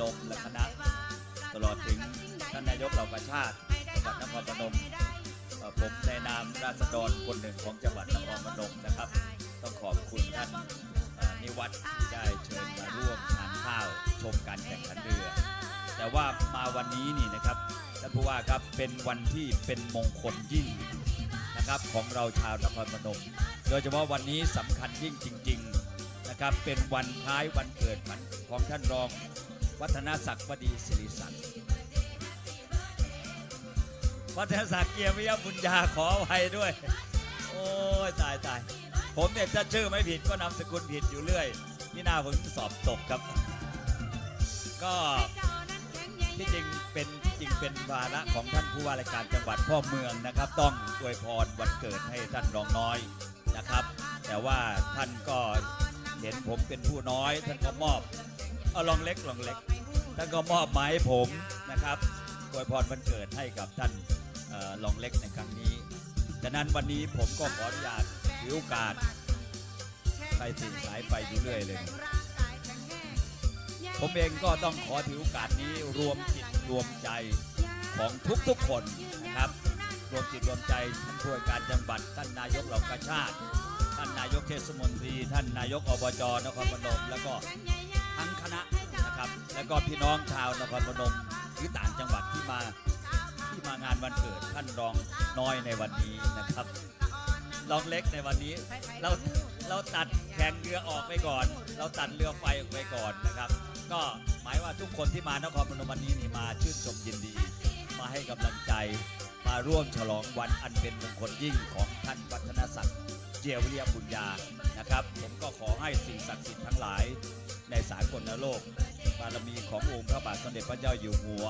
นมและคณะ ตลอดถึงท่านนายกเหล่ากาชาติจังหวัดนครพนมผมในนามราษฎรคนหนึ่งของจังหวัดนครพนมนะครับ ต้องขอบคุณท่านนิวัฒน์ที่ได้เชิญมาร่วมทานข้าวชมการแข่งขันเรือ แต่ว่ามาวันนี้นี่นะครับท่านผู้ว่าครับเป็นวันที่เป็นมงคลยิ่งนะครับของเราชาวนครพนม โดยเฉพาะวันนี้สำคัญยิ่งจริง ๆนะครับ เป็นวันคล้ายวันเกิดของท่านรอง วัฒนศักดิ์วดีศิริสันวัฒนศักดิ์เกียรติยบุญญาขออภัยด้วย โอ้ยตายตายผมเนี่ยถ้าชื่อไม่ผิดก็นามสกุลผิดอยู่เรื่อยนี่นาผมสอบตกครับ ก็ที่จริงเป็นที่จริงเป็นวาระของท่านผู้ว่าราชการจังหวัดพ่อเมืองนะครับ ต้องอวยพรวันเกิดให้ท่านรองน้อยนะครับ แต่ว่าท่านก็เห็นผมเป็นผู้น้อย ท่านก็มอบ เอาลองเล็กลองเล็กท่านก็มอบหมายผมนะครับอวยพรวันเกิดให้กับท่านออลองเล็กในครั้งนี้ฉะนั้นวันนี้ผมก็ขออนุญาตถือโอกาสไปติดสายไฟอยู่เรื่อยเลย ผมเองก็ต้องขอถือโอกาสนี้รวมจิตรวมใจของทุกๆคนนะครับรวมจิตรวมใจท่านผู้ว่าการจังหวัดท่านนายกเหล่ากาชาติ ท่านนายกเทศมนตรี ท่านนายกอบจนครพนมแล้วก็ นะครับ แล้วก็พี่น้องชาวนครพนมหรือต่างจังหวัดที่มาที่มางานวันเกิดท่านรองน้อยในวันนี้นะครับรองเล็กในวันนี้เราเราตัดแข่งเรือออกไปก่อน เราตัดเรือไฟออกไปก่อนนะครับ ก็หมายว่าทุกคนที่มานครพนมวันนี้นี่มาชื่นชมยินดี มาให้กำลังใจมาร่วมฉลองวันอันเป็นมงคลยิ่งของท่านวัฒนศักดิ์เจียววิริยบุญญานะครับ ผมก็ขอให้สิ่งศักดิ์สิทธิ์ทั้งหลายในสากลโลก บารมีขององค์พระบาทสมเด็จพระเจ้าอยู่หัว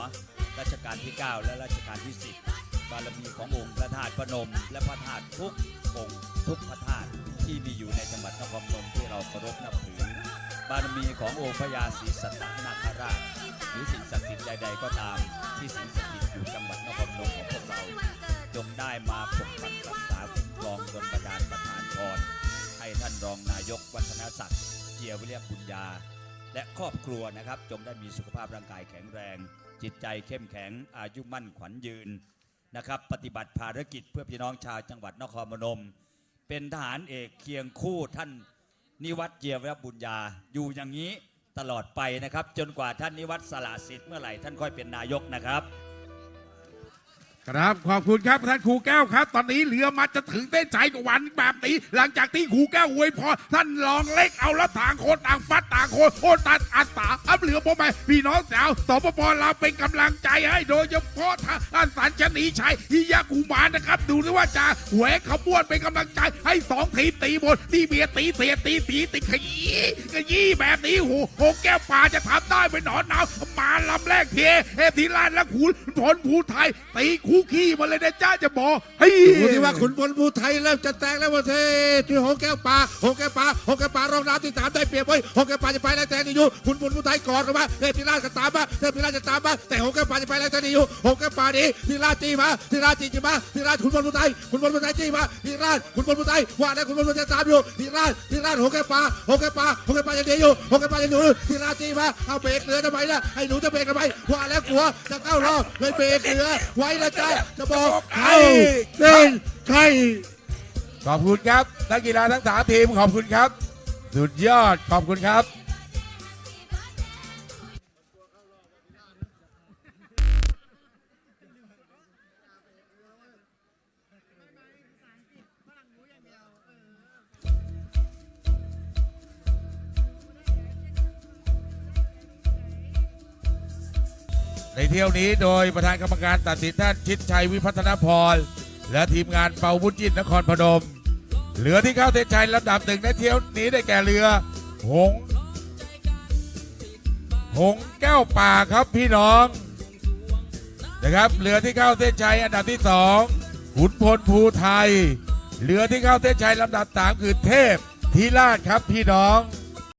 รัชกาลที่ 9 และรัชกาลที่ 10 บารมีขององค์พระธาตุพนม และพระธาตุทุกองค์ทุกพระธาตุที่มีอยู่ในจังหวัดนครพนมที่เราเคารพนับถือ บารมีขององค์พระยาศรีสัตนาคราช หรือสิ่งศักดิ์สิทธิ์ใดๆก็ตาม ที่สิงสถิตอยู่จังหวัดนครพนมของพวกเราจงได้มาปกปักรักษาคุ้มครองดลบันดาลประทานพรให้ท่านรองนายกวัฒนศักดิ์เจียวิเรียบุญญา และครอบครัวนะครับ จงได้มีสุขภาพร่างกายแข็งแรง จิตใจเข้มแข็งอายุมั่นขวัญยืนนะครับ ปฏิบัติภารกิจเพื่อพี่น้องชาวจังหวัดนครพนม เป็นทหารเอกเคียงคู่ท่านนิวัตเจียวรบุญญา อยู่อย่างนี้ตลอดไปนะครับ จนกว่าท่านนิวัตสละสิทธิ์เมื่อไหร่ท่านค่อยเป็นนายกนะครับ ครับขอบคุณครับท่านครูแก้วครับ ตอนนี้เรือมาจะถึงเส้นชัยกับวันแบบนี้ หลังจากที่ครูแก้วอวยพรท่านรองเล็กเอาล้วต่างคนต่างฟัดต่างคนโอนตัดอัตตาอับเหลือผมไปพี่น้องสาวสปปเราเป็นกำลังใจให้โดยเฉพาะท่านสันชนีชัยฮิยากุมานะครับ ดูด้วยว่าจะแหวกขบวนเป็นกำลังใจให้สองทีตีบนตีเบียตีเสียตีสีตีขยี้ขยี้แบบนี้โหโหแก้วป่าจะทำได้เป็นหนอนหนาวมาลำแรกเทเอทีลานและขุนพลภูไทยตีคูขี้มาเลยนะจ้าจะบอกเฮ้ยดูที่ว่าขุนพลภูไทยเริ่มจะแตกแล้วว่าเทที่หงแก้วป่าหงแก้วป่าหงแก้วป่ารองน้ำที่สามได้เปรียบไว้หงแก้วป่าจะไปแล้วแทงอยู่ขุนพลภูไทยกอดกันมาเทพธิราชก็ตามมาเทพธิราชจะตามมาแต่หงแก้วป่าจะไปแล้วแทงอยู่หงแก้วป่านี้ทีราชจีมาทีราชจีจีมาทีราชขุนพลภูไทยขุนพลภูไทยจีมาทีราชขุนพลภูไทยว่าแล้วขุนพลภูไทยตามอยู่ทีราชทีราชหงแก้วป่าหงแก้วป่าหงแก้วป่ายังดีอยู่หงแก้วป่ายังอยู่ทีราชจีมาเอาเบรกเรือทำไมล่ะให้หนูจะเบรกทำไมว่าแล้วกลัวจะเข้ารอบเลยเบรกเรือไว้ล้วจ้าจะบอกใครเป็นใครขอบคุณครับนักกีฬาทั้งสามทีมขอบคุณครับ สุดยอดขอบคุณครับ ในเที่ยวนี้โดยประธานกรรมการตัดสินท่านชิดชัยวิพัฒนพร และทีมงานเป่าบุญจิตนครพนมเรือที่เข้าเส้นชัยลำดับหนึ่งในเที่ยวนี้ได้แก่เรือ หง หงแก้วป่าครับพี่น้องนะครับเรือที่เข้าเส้นชัยอันดับที่สองขุนพลภูไทยเรือที่เข้าเส้นชัยลำดับสามคือเทพทีราชครับพี่น้อง